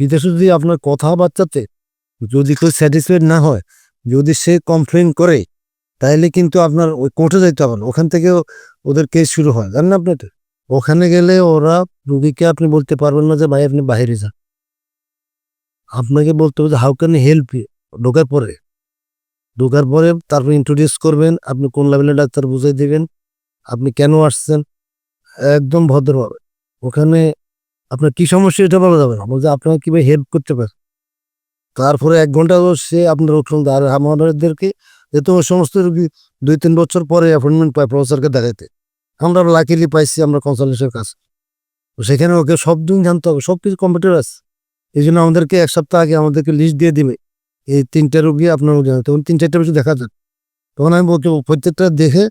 বিদেশে যদি আপনার কথাবার্তাতে যদি কেউ স্যাটিসফাইড না হয়, যদি সে কমপ্লেন করে, তাহলে কিন্তু আপনার ওই কোর্টে যাইতে হবে ওখান থেকেও ওদের কেস শুরু হয়। জানেন আপনি ওখানে গেলে ওরা রুগীকে আপনি বলতে পারবেন না যে, ভাই, আপনি বাইরে যান। আপনাকে বলতে হবে যে হাউ ক্যান হেল্প ইউ ঢোকার পরে। ঢোকার পরে তারপর ইন্ট্রোডিউস করবেন, আপনি কোন লেভেলের ডাক্তার বুঝাই দেবেন, আপনি কেন আসছেন? একদম ভদ্রভাবে। ওখানে আপনার কি সমস্যা এটা বলা যাবে না। বলছে আপনাকে কীভাবে হেল্প করতে পারে তারপরে এক ঘণ্টা সে আপনার আর আমাদেরকে যেহেতু সমস্ত রোগী দুই তিন বছর পরে অ্যাপয়েন্টমেন্ট পায় প্রফেসরকে দেখাইতে। আমরা লাকিলি পাইছি আমরা কনসালটেন্সের কাছে। সেখানে ওকে সব দিন জানতে হবে, সব কিছু কম্পিউটার আছে। এই জন্য আমাদেরকে এক সপ্তাহ আগে আমাদেরকে লিস্ট দিয়ে দিবে। এই তিনটা রোগী আপনার আছে। তখন তিন চারটা বেশি দেখা যায় তখন আমি বলতে প্রত্যেকটা দেখে,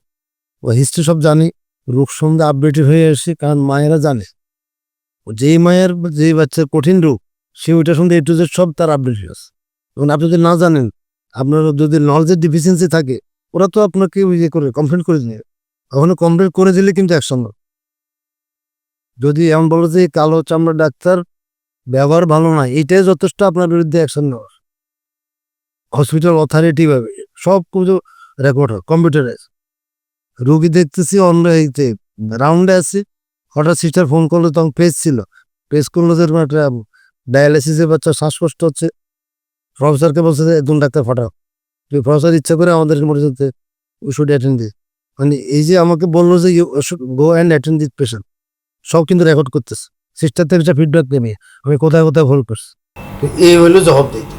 ও হিস্ট্রি সব জানি। রোগ সম্বন্ধে আপডেটেড হয়ে আসছি কারণ মায়েরা জানে। যেই মায়ের, যেই বাচ্চার কঠিন রোগ, সে ওইটার সঙ্গে এ টু জেড সব তার আপডেট আছে। এবং আপনি যদি না জানেন, আপনার যদি নলেজের ডিফিসিয়েন্সি থাকে, ওরা তো আপনাকে ইয়ে করে কমপ্লেন করে দিবে। ওখানে কমপ্লেন করে দিলে কিন্তু অ্যাকশন যদি এমন বলো যে কালো চামড়া ডাক্তার, ব্যবহার ভালো না এটাই যথেষ্ট আপনার বিরুদ্ধে অ্যাকশন নেওয়ার। হসপিটাল অথরিটি ভাবে, সব কিছু রেকর্ড হয় কম্পিউটারাইজ রুগী দেখতেছি, অন্য রাউন্ডে আছে হঠাৎ সিস্টার ফোন করল, তখন পেজ ছিল। পেজ করল যে একটা ডায়ালিসিসে বাচ্চা শ্বাসকষ্ট হচ্ছে। প্রফেসরকে বলছে যে একজন ডাক্তার ফাটাও প্রফেসর ইচ্ছা করে আমাদের হচ্ছে উই অ্যাটেন্ড দিস মানে এই যে আমাকে বলল যে go and attend this patient সব কিন্তু রেকর্ড করতেছে। সিস্টার থেকে ফিডব্যাক নেবে আমি কোথায় কোথায় ভুল করছি? এই হলো দিতে